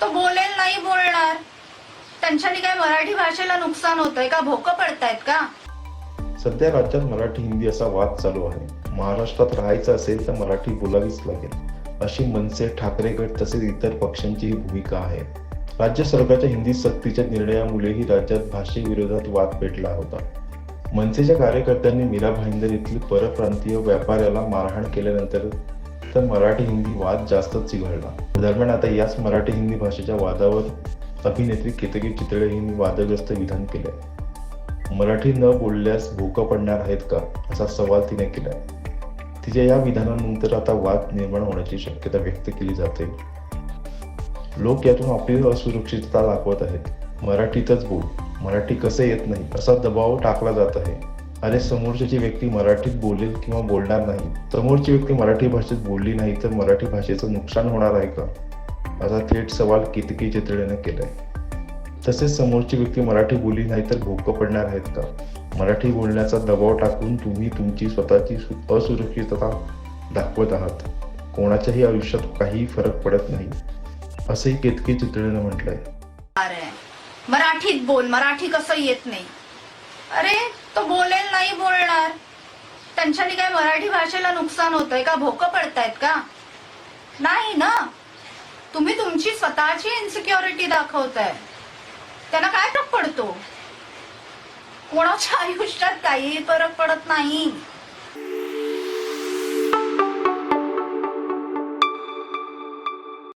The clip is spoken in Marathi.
तो बोलेल नाही बोलणार. त्यांच्यानी काय मराठी भाषेला नुकसान होतंय का? भोक पडतायत का? सध्या राज्यात मराठी हिंदी असा वाद चालू आहे. महाराष्ट्रात राहायचं असेल तर मराठी बोलावीच लागेल. अशी मनसे ठाकरे गट तसेच इतर पक्षांची ही भूमिका आहे. राज्य सरकारच्या हिंदी सक्तीच्या निर्णयामुळेही राज्यात भाषेविरोधात वाद पेटला होता. मनसेच्या कार्यकर्त्यांनी मीरा भाईंदर येथील परप्रांतीय व्यापाऱ्याला मारहाण केल्यानंतर तर मराठी हिंदी वाद जास्तच चिघळला दरम्यान आता याच मराठी हिंदी भाषेच्या वादावर अभिनेत्री केतकी चितळे यांनी वादग्रस्त विधान केलंय. मराठी न बोलल्यास भोकं पडणार आहेत का? असा सवाल तिने केलाय. तिच्या या विधानानंतर आता वाद निर्माण होण्याची शक्यता व्यक्त केली जाते. लोक यातून आपली असुरक्षितता दाखवत आहेत. मराठीतच बोल. मराठी कसे येत नाही? असा दबाव टाकला जात आहे. अरे समोरची व्यक्ती मराठीत बोलेल किंवा बोलणार नाही समोरची व्यक्ती मराठी भाषेत बोलली नाही तर मराठी भाषेचं नुकसान होणार आहे का? असा थेट सवाल कितकी चितळेने केलाय. तसेच समोरची व्यक्ती मराठी बोलली नाही तर भोकं पडणार आहेत का? मराठी बोलण्याचा दबाव टाकून तुम्ही तुमची स्वतःची असुरक्षितता दाखवत आहात. कोणाच्याही आयुष्यात काही फरक पडत नाही. असंही केतकी चितळेनं म्हटलंय. अरे मराठीत बोल मराठी कसं येत नाही? अरे तो बोलेल नाही बोलणार. त्यांच्यानी काय मराठी भाषेला नुकसान होतंय का? भोकं पडतायत का? नाही ना. तुम्ही तुमची स्वतःची इन्सिक्युरिटी दाखवताय. त्यांना काय फरक पडतो? कोणाच्या आयुष्यात काही फरक पडत नाही.